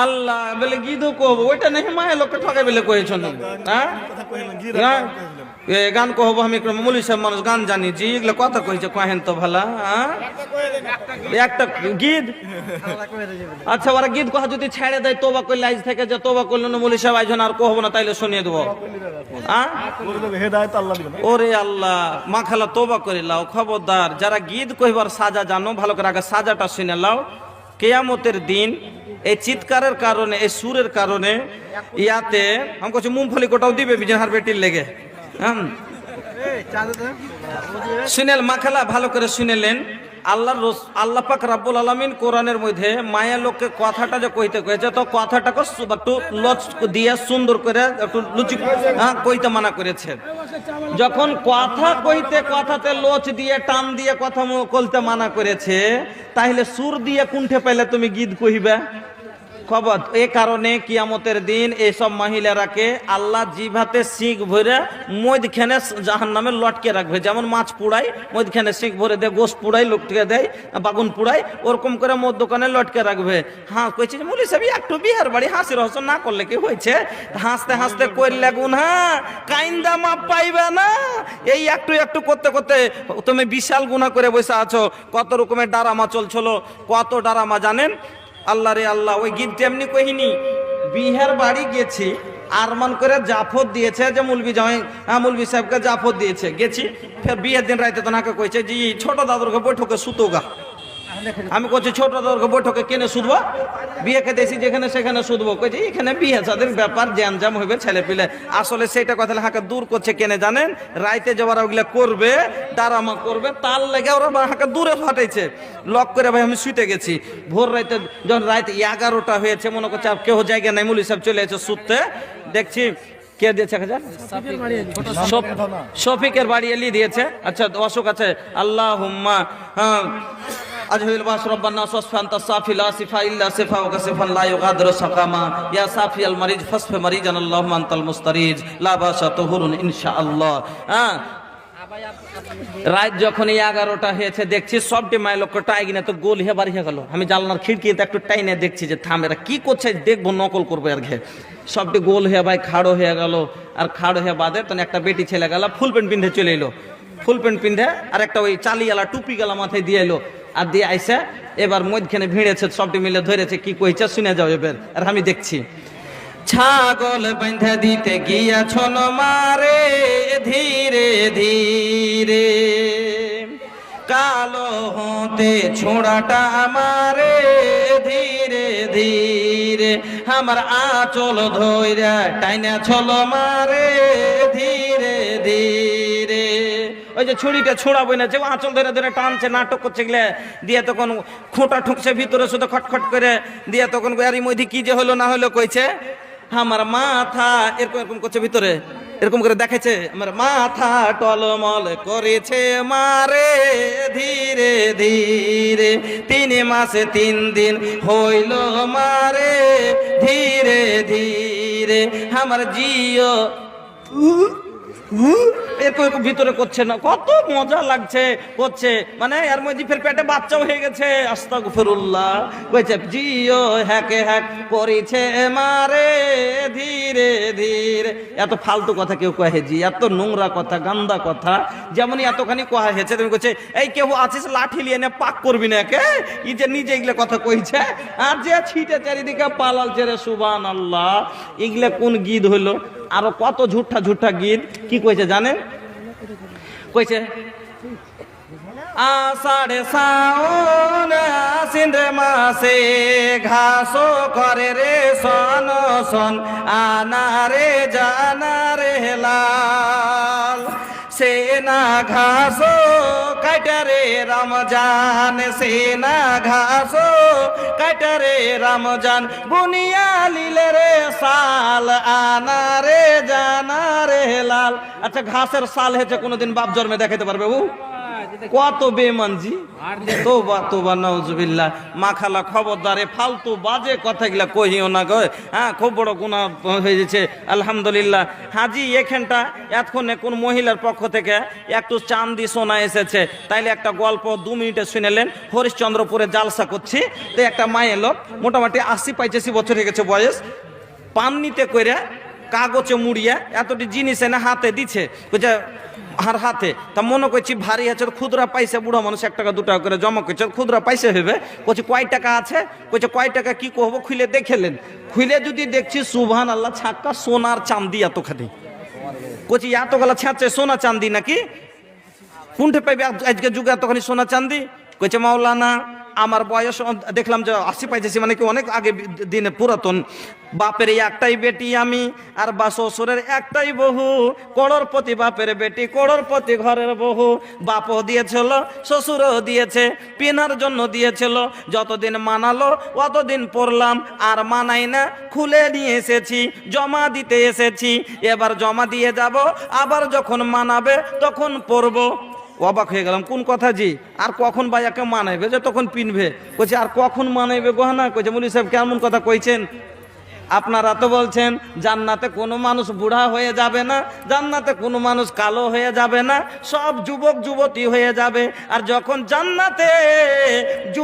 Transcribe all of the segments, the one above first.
আল্লাহ বলে গিদু কব ওইটা নেই মায়ের লোককে ঠকাই বলে কয়েছেন? হ্যাঁ? গান কহব আমি মুলি সব মানুষ গান জানি। জি এগুলো কথা কইছে কহেন তো ভালা হ্যাঁ? একটা গীত আচ্ছা ওরা গীত কহা যদি ছেড়ে দেয় তোবা করলে আজ থেকে যে তোবা করল না মুলি সাহেব আইজন আর কহবো না তাইলে শুনিয়ে দেবো। হ্যাঁ? আল্লাহ ওরে আল্লাহ মা খালা তোবা করে লাও খবরদার যারা গীত কইবার সাজা জানো ভালো করে আগে সাজাটা শুনে লাও। কেয়ামতের দিন এই চিৎকারের কারণে এই সুরের কারণে ইয়াতে আমি কিছু মুমফলি কোটাও দিবে বিজনহার বেটির লেগে। হ্যাঁ। শুনেল মাখালা ভালো করে শুনেলেন। আল্লাহ আল্লাহ পাক রাব্বুল আলমিন কোরআনের মধ্যে মায়া লোককে কথাটা যে কইতে কয়েছে তো কথাটাকে একটু লচ দিয়ে সুন্দর করে একটু লুচি হ্যাঁ, কইতে মানা করেছে যখন কথা কইতে কথাতে লোচ দিয়ে টান দিয়ে কথা কলতে মানা করেছে তাহলে সুর দিয়ে কুণ্ঠে পাইলে তুমি গীত কহিবে। খবর, এ কারণে কিয়ামতের দিন এইসব মহিলারাকে আল্লাহ জিভাতে শিখ ভরে মধ্যখানে জাহান নামে লটকে রাখবে। যেমন মাছ পুড়াই মধ্যখানে শিখ ভরে দেয় গোস পুড়াই লোকটিকে দেয়, বাগুন পুড়াই ওরকম করে মদ দোকানে লটকে রাখবে। হ্যাঁ কইছে মুলি সাহেব, একটু বিহার বাড়ি হাসি রহস্য না করলে কি হয়েছে? হাসতে হাসতে করলে গুন, কাইন্দা মাপ পাইবে না। এই একটু একটু করতে করতে তুমি বিশাল গুণা করে বসে আছো। কত রকমের ডারামা চলছিল, কত ডারামা জানেন? আল্লাহ রে আল্লাহ, ওই গীত এমনি কহিনি, বিহার বাড়ি গেছি, আরমান করে জাফর দিয়েছে, যে মুলবি হ্যাঁ মুলবি সাহেবকে জাফর দিয়েছে, গেছি, ফের বিয়ের দিন রাইতে তো নাকে কইছে যে ছোট দাদুরকে বৈঠকে সুতোগা। আমি করছি ছোট দাদুরকে বৈঠকে কেনে শুধবো? বিয়েকে দেশি যেখানে সেখানে শুধবো। কইছে এখানে বিয়ে যাদের ব্যাপার জ্যামজাম হইবে ছেলে পিলে আসলে সেটা কথা হাঁকে দূর করছে কেনে জানেন? রাইতে যে ওরা ওগুলা করবে ডারামা করবে তার লেগে ওরা হাঁকে দূরে ফাটাইছে। লক করে ভাই আমি শুতে গেছি। ভোর রাইতে যখন রাইতে এগারোটা হয়েছে মনে করছে আর কেউ জায়গা নাই মুলি সব চলে এসে শুতে। দেখছি কে দিয়েছে এক হাজার শফিকের বাড়ি এলি দিয়েছে। আচ্ছা অশোক আছে। আল্লাহ হুম্মা হ্যাঁ। আজহিল বাস রব্বানা সসফান তাসাফি লা সিফা ইল্লা সিফা ওয়া সিফান লা ইউগাদিরু সাকামা। ইয়া সাফি আল মারিজ ফাসফি মারিজান, আল্লাহুম্মা আনতাল মুস্তারিজ। লা বাসা তুহুরুন ইনশাআল্লাহ। হ্যাঁ? রাত যখন এগারোটা হয়েছে, দেখছি সবটি মায়ের লক্ষ্যটা এগিয়ে তো গোল হয়ে বাড়ি হয়ে গেল। আমি জানলার খিড়কিতে একটু টাইনে দেখছি যে থাম, এরা কি করছে? দেখব, নকল করব আর ঘে সবটি গোল হয়ে ভাই, খাড়ো হয়ে গেল। আর খাড়ো হয়ে বাদে তখন একটা বেটি ছেলে গেল, ফুল প্যান্ট পিন্ধে চলে এলো। ফুল প্যান্ট পিন্ধে আর একটা ওই চালিয়ালা টুপি গেলা মাথায় দিয়ে এলো। আর দিয়ে আইসে, এবার মধ্যখানে ভিড়েছে, সবটি মিলে ধরেছে, কি কইছে শুনে যাও এবার। আর আমি দেখছি, ছাগল বেঁধে দিতে গিয়াছন মারে ধীরে ধীরে। কালো হতে ছোড়াটা মারে ধীরে ধীরে। আমার আঁচল ধৈরা টাইনা ছল মারে, ধীরে। ওই যে ছুরিটা ছোড়াবই না, যে আঁচল ধরে ধরে টানছে, নাটক করছে গেলে দিয়ে তখন খোঁটা ঠুকছে, ভিতরে শুধু খটখট করে দিয়ে তখন এর মধ্যে কি যে হলো না হলো? কইছে, আমার মাথা, এরকম এরকম করছে ভিতরে, এরকম করে দেখাচ্ছে আমার মাথা টলমল করেছে মারে ধীরে ধীরে, তিন মাসে তিন দিন হইল মারে ধীরে ধীরে, আমার জিও ভিতরে করছে না। কত মজা লাগছে, করছে। মানে এর মধ্যে ফের পেটে বাচ্চাও হয়ে গেছে। আস্তাগফিরুল্লাহ। কইছে, জিও হ্যাকে হ্যাক করেছে মারে ধীরে ধীরে। এত ফালতু কথা কেউ কহে জি এত নোংরা কথা, গান্দা কথা। যেমনই এতখানি কোয়া হয়েছে তুমি কইছে, এই কেউ আছিস, লাঠি লিয়ে নে, পাক করবি না কে ই যে নিজে এগুলো কথা কইছে। আর যে ছিটে চারিদিকে পালাল ছেড়ে সুবান আল্লাহ এগুলা কোন গীত হইল? আরও কত ঝুঠা ঝুঠা গীত? কি কইছে জানেন? কইছে, আষাঢ়ে শাওন সিন্ধে মাসে ঘাসো করে রে সন সন আনারে জানারে লাল সেনা ঘাসো কাটারে রমজান সেনা ঘাসো কাটারে রমজান। বুনিয়া লিলে রে সাল আনারে জানারে লাল। আচ্ছা ঘাসের সাল হেঁচে কোনোদিন বাপ জন্মে দেখাতে পারবে ও? কত বেমানজি তোবা তোবা নওজুবিল্লাহ মা খালা খবরদারে, ফালতু বাজে কথাগুলা কহিও না গো। হ্যাঁ খুব বড় গুণা হয়ে গেছে আলহামদুলিল্লাহ। হাজি, এখানটা এতক্ষণে কোন মহিলার পক্ষ থেকে একটু চান্দি সোনা এসেছে। তাইলে একটা গল্প দু মিনিটে শুনেলেন। হরিশ্চন্দ্রপুরে জালসা করছি। তো একটা মায়ের লোক, মোটামুটি আশি পঁচাশি বছর হয়ে গেছে বয়স, পান নিতে কইরা কাগজে মুড়িয়ে এতটি জিনিস এনে হাতে দিছে। বুঝছে আর হাতে। তা মনে করছি ভারী আছে খুদরা পাইছে বুড়ো মানুষ, এক টাকা, দু টাকা করে জমা করছে খুদরা পাইছে ভেবে কচি কয় টাকা আছে? কচি কয় টাকা, কি করব খুলে দেখেলেন। খুলে যদি দেখছি সুবহান আল্লাহ ছাক্কা সোনার চান্দি এতখানি। কচি এতগুলা ছাঁচে সোনা চান্দি নাকি? কুণ্ঠে পাইবে? আজ- আজকে যুগে এতখানি সোনা চান্দি কচে মাওলানা আমার বয়স দেখলাম যে আশি পাইতেছি মানে কি অনেক আগে দিনে পুরাতন। বাপের একটাই বেটি আমি, আর বা শ্বশুরের একটাই বহু করোড়পতি বাপের বেটি করোড়পতি ঘরের বহু বাপও দিয়েছিল, শ্বশুরও দিয়েছে, পেনার জন্য দিয়েছিল। যতদিন মানালো, অতদিন পড়লাম, আর মানাই না, খুলে নিয়ে এসেছি, জমা দিতে এসেছি। এবার জমা দিয়ে যাব, আবার যখন মানাবে, তখন পড়ব অবাক হয়ে গেলাম, কোন কথা জি? আর কখন ভাইয়াকে মানাইবে যে তখন পিনবে? কইছে, আর কখন মানাইবে গহনা কইছে মুলি সাহেব কেমন কথা কইছেন? আপনারা তো বলছেন, জান্নাতে কোনো মানুষ বুড়া হয়ে যাবে না, জান্নাতে কোনো মানুষ কালো হয়ে যাবে না, সব যুবক যুবতী হয়ে যাবে, আর যখন জান্নাতে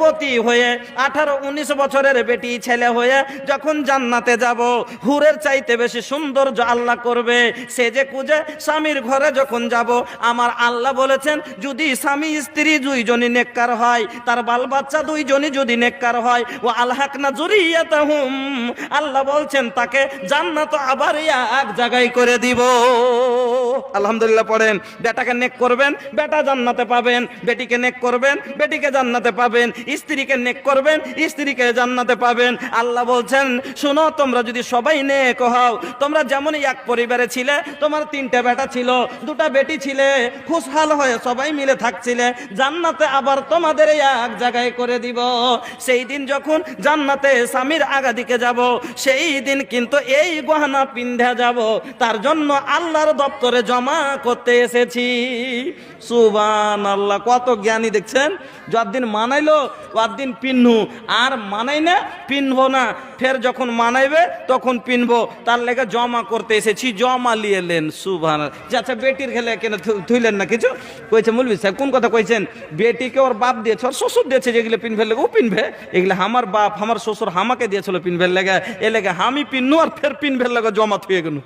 যুবতী হয়ে আঠারো, উনিশ বছরের বেটি ছেলে হয়ে যখন জান্নাতে যাব, হুরের চাইতে বেশি সৌন্দর্য আল্লাহ করবে। সে যে কুজে স্বামীর ঘরে যখন যাব, আমার আল্লাহ বলেছেন, যদি স্বামী, স্ত্রী দুইজনই নেককার হয়, তার বাল বাচ্চা দুইজনই যদি নেককার হয়, ও আল্লাহাক না জুরিয়াতাহুম, আল্লাহ বলছেন, তাকে জান্নাত আবার এক জায়গায় করে দিব। আলহামদুলিল্লাহ পড়েন, বেটাকে নেক করবেন, বেটা জান্নাতে পাবেন, বেটিকে নেক করবেন, বেটিকে জান্নাতে পাবেন স্ত্রীকে নেক করবেন, স্ত্রীকে জান্নাতে পাবেন। আল্লাহ বলছেন, শোনো, তোমরা যদি সবাই নেক হও, তোমরা যেমন এক পরিবারে ছিলে, তোমার তিনটা বেটা ছিল, দুটা বেটি ছিলে, খুশহাল হয়ে সবাই মিলে থাকছিলে, জান্নাতে আবার তোমাদের এক জায়গায় করে দিব। সেই দিন যখন জান্নাতে স্বামীর আগা দিকে যাব, সেই দিন কিন্তু এই গহনা পিন্ধে যাব। তার জন্য আল্লাহর দপ্তরে জমা করতে এসেছি। সুবান আল্লাহ কত জ্ঞানী দেখছেন? যতদিন মানাইলো দিন পিনহু। আর মানাই না পিনবো না। ফের যখন মানাইবে, তখন পিনবো তার লেগে জমা করতে এসেছি, জমা লিয়েলেন সুভান আচ্ছা বেটির খেলে কেন থুইলেন না কিছু? কইছে, মুলবি সাহেব, কোন কথা কইছেন? বেটিকে ওর বাপ দিয়েছে, ওর শ্বশুর দিয়েছে, যেগুলো পিনভের লেগে। ও পিনবে এগুলো আমার বাপ, আমার শ্বশুর হামাকে দিয়েছিল পিনভের লেগে। এ লেগে আমি পিননু আর ফের পিনভের লেগে জমা থুয়ে গেল।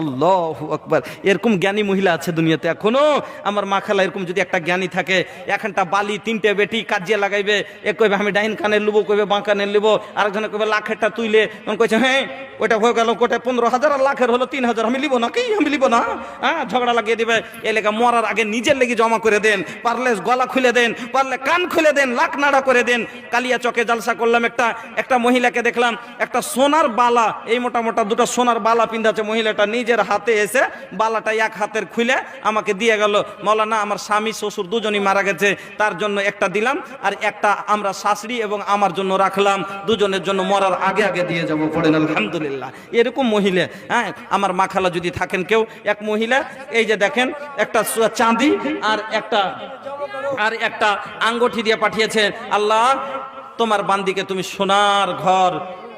আল্লাহ আকবার। এরকম জ্ঞানী মহিলা আছে দুনিয়াতে এখনও। আমার মা খালা এরকম যদি একটা জ্ঞানী থাকে এখানটা বালি, তিনটে বেটি কাজিয়ে লাগাইবে এ কইবে আমি ডাইন কানে লুবো, কইবে বাঁ কানে লিবো, আরেকজনে কইবে লাখেরটা তুইলে। তখন কইছে হ্যাঁ ওইটা হয়ে গেল কোটা পনেরো হাজার আর লাখের হলো তিন হাজার। আমি লিবো না, কি আমি লিবো না? হ্যাঁ ঝগড়া লাগিয়ে দিবে। এ লেগে মরার আগে নিজের লেগে জমা করে দেন, পারলে গলা খুলে দেন, পারলে কান খুলে দেন, লাখ নাড়া করে দেন। কালিয়া চকে জালসা করলাম একটা একটা মহিলাকে দেখলাম, একটা সোনার বালা, এই মোটা মোটা দুটো সোনার বালা পিন্ধাছে মহিলাটা নিজের হাতে এসে বালাটা এক হাতের খুলে আমাকে দিয়ে গেল, মৌলানা, আমার স্বামী, শ্বশুর দুজনই মারা গেছে, তার জন্য একটা দিলাম, আর একটা আমরা শাশুড়ি এবং আমার জন্য রাখলাম, দুজনের জন্য মরার আগে আগে দিয়ে যাব, পড়েন আলহামদুলিল্লাহ। এরকম মহিলা হ্যাঁ আমার মাখালা যদি থাকেন কেউ, এক মহিলা, এই যে দেখেন, একটা চাঁদি আর একটা আর একটা আঙ্গুঠি দিয়ে পাঠিয়েছে, আল্লাহ, তোমার বান্দিকে তুমি সোনার ঘর,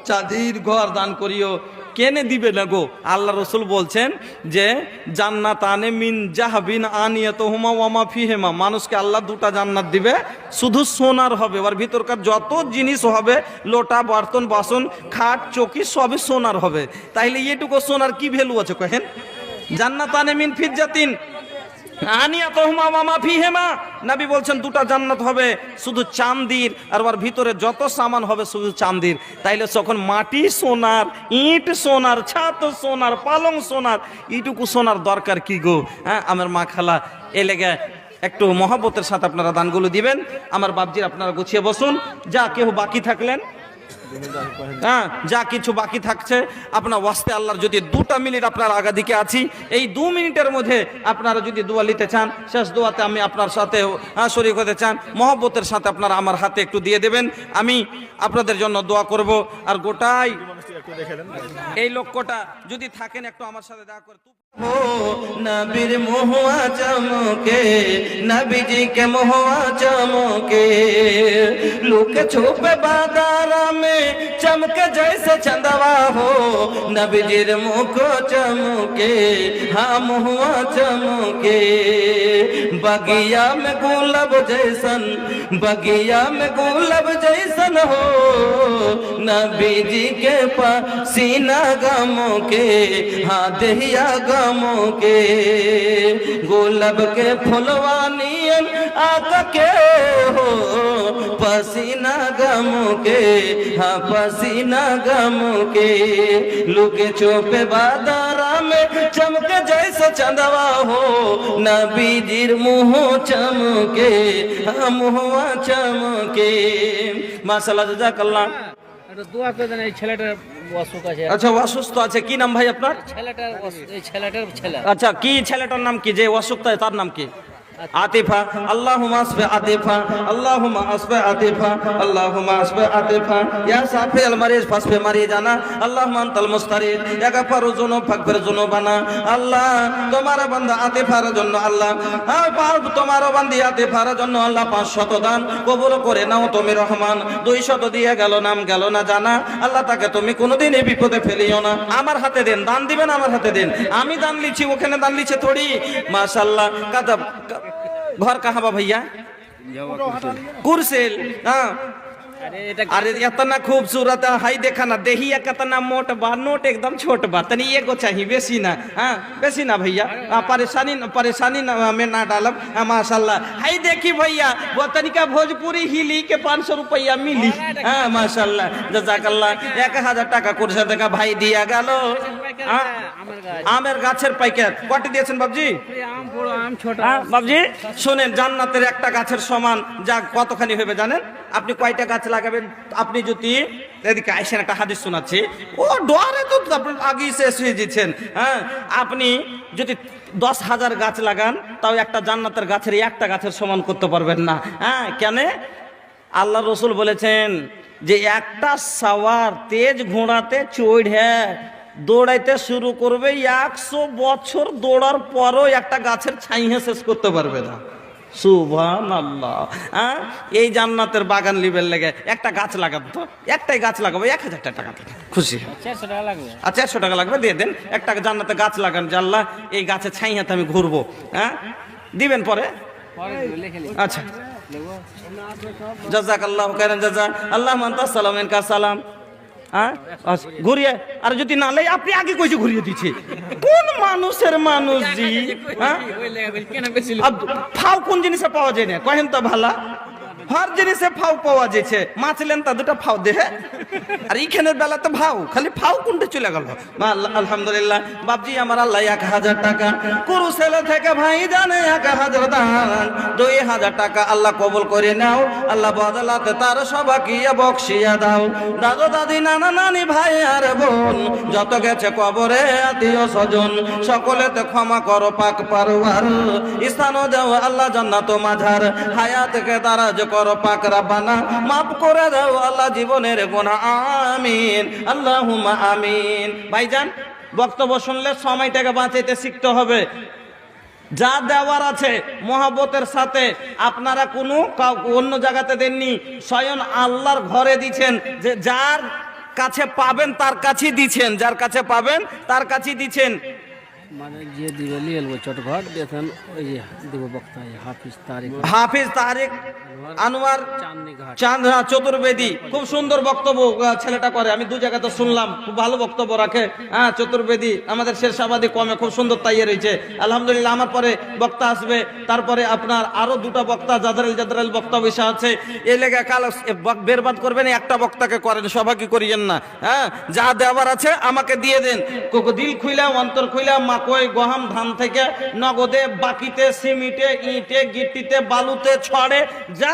চাঁদির ঘর দান করিও। কেনে দিবে না গো? আল্লাহ রসুল বলছেন যে জান্নাত আনে মিন জাহাবিন আনিয়ত হুমা ওয়ামা ফিহেমা। মানুষকে আল্লাহ দুটা জান্নাত দিবে, শুধু সোনার হবে। ওর ভিতরকার যত জিনিস হবে, লোটা, বর্তন, বাসন, খাট, চকি, সবই সোনার হবে। তাইলে এটুকু সোনার কি ভ্যালু আছে কহেন? জান্নাত আনে মিন ফিজ্জাতিন। নবী বলছেন, দুটা জান্নাত হবে, শুধু আর ওর ভিতরে যত সামান হবে, শুধু তাইলে মাটি সোনার, ইট সোনার ছাদ সোনার, পালং সোনার, এইটুকু সোনার দরকার কি গো? হ্যাঁ আমার মা খালা, এ লেগে একটু মহব্বতের সাথে আপনারা দানগুলো দিবেন। আমার বাবজির আপনারা গুছিয়ে বসুন। যা কেউ বাকি থাকলেন হ্যাঁ যা কিছু বাকি থাকছে আপনার ওয়াস্তে আল্লাহর যদি দুটা মিনিট আপনার আগা দিকে আছি এই দু মিনিটের মধ্যে আপনারা যদি দোয়া নিতে চান শেষ দোয়াতে আমি আপনার সাথে হ্যাঁ, শরীক হতে চান মহব্বতের সাথে আপনারা আমার হাতে একটু দিয়ে দেবেন আমি আপনাদের জন্য দোয়া করব আর গোটাই এই লক্ষ্যটা যদি থাকেন একটু আমার সাথে দেখা করে नबीर मुहुआ चमके नबी जी के मुहुआ चमके। लुक छुप बादारा में, चमक जैसे चंदवा हो नबी जी रे मुँह को चमके, हा मुहुआ चमके। बगिया में गुलाब जैसन, बगिया में गुलाब जैसन हो नबी जी के पसीना गमों के। हाँ दहिया जामोगे गुलाब के फुलवानियन आका के हो। पसीना गमों के हाँ पसीना गमों के। लुके चोपे बादारा में चमके जैसे चंदवा हो। नबी जीर मुँह चमके हाँ मुँह चमके। माशाल्लाह, जजाकल्लाह। একটা দোয়া করে দেন এই ছেলেটার অসুখ আছে। আচ্ছা অসুস্থ আছে। কি নাম ভাই আপনার? ছেলেটার অসুখ- এই ছেলেটার ছেলে। আচ্ছা কি ছেলেটার নাম কি? যে অসুস্থ তার নাম কি? আতিফা, আল্লাহুম্মা আসবে আতিফা, আল্লাহুম্মা আসবে আতিফা, আল্লাহুম্মা আসবে আতিফা। ইয়া সাফি আল মারিজ, ফাসফি মারিজানা, আল্লাহুম্মা আনতাল মুস্তারিদ। ইয়া গাফারু যুনুব, ফাগফির যুনুবানা। আল্লাহ, তোমার বান্দা আতিফার জন্য আল্লাহ তোমার বান্দি আতিফার জন্য আল্লাহ পাঁচ শত দান। কবুল করে নাও তুমি রহমান। দুই শত দিয়ে গেল নাম গেল না জানা। আল্লাহ তাকে তুমি কোনোদিন এই বিপদে ফেলিও না। আমার হাতে দেন, দান দিবেন আমার হাতে দেন। আমি দান লিছি ওখানে দান লিছে থোড়ি। মাশাল্লাহ घर कहाँ बा भैया? कुरसेल हाँ। अरे इतना खूबसूरत है हाई देखा ना देहिया कितना मोट बा नोट एकदम छोट बा तनी एगो चाहिए बेसी ना हाँ बेसी ना भैया हाँ, परेशानी परेशानी ना में ना डालब हाँ, माशाल्लाह हाई देखी भैया वो तनिका भोजपुरी हिली के पाँच सौ रुपया मिली हाँ माशाल्लाह जजाकल्ला एक हजार টাকা কুরসে দেখা ভাই দিয়া গেল হ্যাঁ? আমের গাছ আমের গাছের প্যাকেট কটি দিয়েছেন বাবজি এই আম বড় আম ছোট হ্যাঁ, বাবজি শোনেন জান্নাতের একটা গাছের সমান যা কতখানি হবে জানেন আপনি কয়টা গাছ লাগাবেন? আপনি যদি এদিকে আইসেন একটা হাদিস শোনাচ্ছি। ও ডরে তো আপনি আগেই শেষ হয়ে যেছেন হ্যাঁ? আপনি যদি দশ হাজার গাছ লাগান, তাও একটা জান্নাতের গাছের একটা গাছের সমান করতে পারবেন না হ্যাঁ? কেন? আল্লাহ রসুল বলেছেন যে একটা সাওয়ার তেজ ঘোড়াতে চড়ে দৌড়াইতে শুরু করবে, একশো বছর দৌড়ার পরও একটা গাছের ছাইহে শেষ করতে পারবে না। সুভান আল্লাহ হ্যাঁ এই জান্নাতের বাগান লিবের লেগে একটা গাছ লাগাবো তো? একটাই গাছ লাগাবো এক হাজার টাকা থেকে খুশি? আর চারশো টাকা লাগবে দিয়ে দেন। একটা জান্নাতে গাছ লাগান যে আল্লাহ এই গাছের ছাইহাতে আমি ঘুরবো। হ্যাঁ দিবেন পরে? আচ্ছা। জাজাক আল্লাহ জাজা। আল্লাহ মান্তা সালাম এনকা সালাম। হ্যাঁ? ঘুরিয়ে। আর যদি না লাই আপনি আগে কইছে ঘুরিয়ে দিচ্ছে কোন মানুষের মানুষ জি হ্যাঁ? ফাও কোন জিনিসে পাওয়া যায় না কহেন তো ভালা। হর জিনিসে ফাউ পাওয়া যাচ্ছে মাছ লেন তা দুটা ফাও দেহে আর এইখানের বেলা তো ভাও খালি ফাউ কোনটা চলে গেল। আলহামদুলিল্লাহ, বাপজি, আমার আল্লাহ এক হাজার টাকা। কুরু ছেলে থেকে ভাই জানে এক হাজার দান। দুই হাজার টাকা আল্লাহ কবল করে নাও। আল্লাহ বদলাতে তার সবাকে বকশিয়া দাও। দাদু, দাদি, নানা, নানি, ভাই আর বোন, যত গেছে কবরে আত্মীয় স্বজন, সকলেতে ক্ষমা করো পাক পারোয়ার। স্থানও দাও আল্লাহ জান্নাত মাঝার। হায়াতকে দারাজ করো পাক রাব্বানা, মাফ করে দাও আল্লাহ জীবনের গোনা আমিন। আল্লাহুম্মা আমিন। ভাইজান, বক্তব্য শুনলে সময়টাকে বাঁচাইতে শিখতে হবে। যা দেওয়ার আছে মহাবতের সাথে, আপনারা কোনো অন্য জায়গাতে দেননি, স্বয়ং আল্লাহর ঘরে দিচ্ছেন যে যার কাছে পাবেন তার কাছেই দিচ্ছেন, যার কাছে পাবেন তার কাছেই দিছেন মানে যে দিবে লিয়ে নেব চটঘট দেখেন ওই যে দিব বক্তা হাফিজ তারিখ হাফিজ তারেক আনোয়ার হ্যাঁ, চতুর্বেদী খুব সুন্দর বক্তব্য ছেলেটা করে। আমি দু জায়গাতে শুনলাম খুব ভালো বক্তব্য রাখে। হ্যাঁ চতুর্বেদী আমাদের শেরশাবাদী কমে খুব সুন্দর তাইয়ে রয়েছে আলহামদুলিল্লাহ আমার পরে বক্তা আসবে। তারপরে আপনার আরও দুটো বক্তা জাদরাল জাদারেল বক্তা বসে আছে। এই লেগে কাল বেরবাদ করবেন একটা বক্তাকে করেন সবাইকে করিয়েন না। হ্যাঁ যা দেওয়ার আছে আমাকে দিয়ে দেন। কোকো দিল খুইলাম অন্তর খুইলা মাকই গহাম ধান থেকে নগদে বাকিতে সিমিটে ইটে গিট্টিতে বালুতে ছড়ে যা